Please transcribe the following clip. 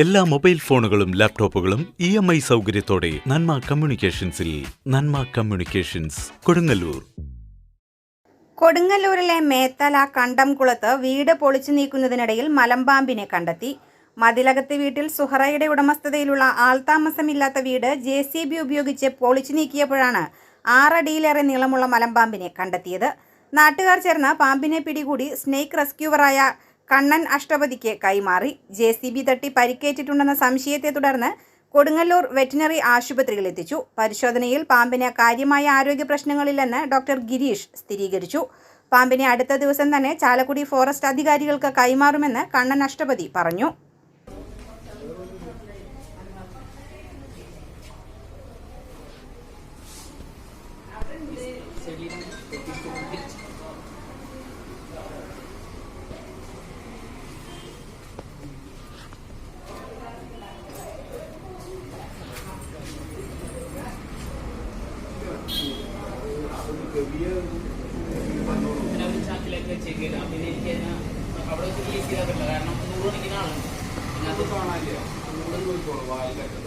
എല്ലാ മൊബൈൽ ഫോണുകളും ലാപ്ടോപ്പുകളും ഇ എം ഐ സൗകര്യത്തോടെ നന്മ കമ്മ്യൂണിക്കേഷൻസിൽ നന്മ കമ്മ്യൂണിക്കേഷൻസ് കൊടുങ്ങല്ലൂർ. കൊടുങ്ങല്ലൂരിലെ മേത്തല കണ്ടംകുളത്ത് വീട് പൊളിച്ചു നീക്കുന്നതിനിടയിൽ മലമ്പാമ്പിനെ കണ്ടെത്തി. മതിലകത്ത് വീട്ടിൽ സുഹറയുടെ ഉടമസ്ഥതയിലുള്ള ആൾതാമസമില്ലാത്ത വീട് ജെ സി ബി ഉപയോഗിച്ച് പൊളിച്ചു നീക്കിയപ്പോഴാണ് ആറടിയിലേറെ നീളമുള്ള മലമ്പാമ്പിനെ കണ്ടെത്തിയത്. നാട്ടുകാർ ചേർന്ന് പാമ്പിനെ പിടികൂടി സ്നേക്ക് റെസ്ക്യൂവറായ കണ്ണൻ അഷ്ടപതിക്ക് കൈമാറി. ജെ സി ബി തട്ടി പരിക്കേറ്റിട്ടുണ്ടെന്ന സംശയത്തെ തുടർന്ന് കൊടുങ്ങല്ലൂർ വെറ്റിനറി ആശുപത്രിയിൽ എത്തിച്ചു. പരിശോധനയിൽ പാമ്പിന് കാര്യമായ ആരോഗ്യ പ്രശ്നങ്ങളില്ലെന്ന് ഡോക്ടർ ഗിരീഷ് സ്ഥിരീകരിച്ചു. പാമ്പിനെ അടുത്ത ദിവസം തന്നെ ചാലക്കുടി ഫോറസ്റ്റ് അധികാരികൾക്ക് കൈമാറുമെന്ന് കണ്ണൻ അഷ്ടപതി പറഞ്ഞു. ഒരു ചാക്കിലേക്ക് വെച്ചേക്കില്ല പിന്നെ എനിക്ക് അതിനെ അവിടെ വെച്ച് റിലീസ് ചെയ്താൽ പറ്റില്ല കാരണം നൂറ് കണക്കിന് ആളുണ്ട് അത് കാണാനില്ല കൂടുതൽ പോയിക്കോളൂ വായിലൊക്കെ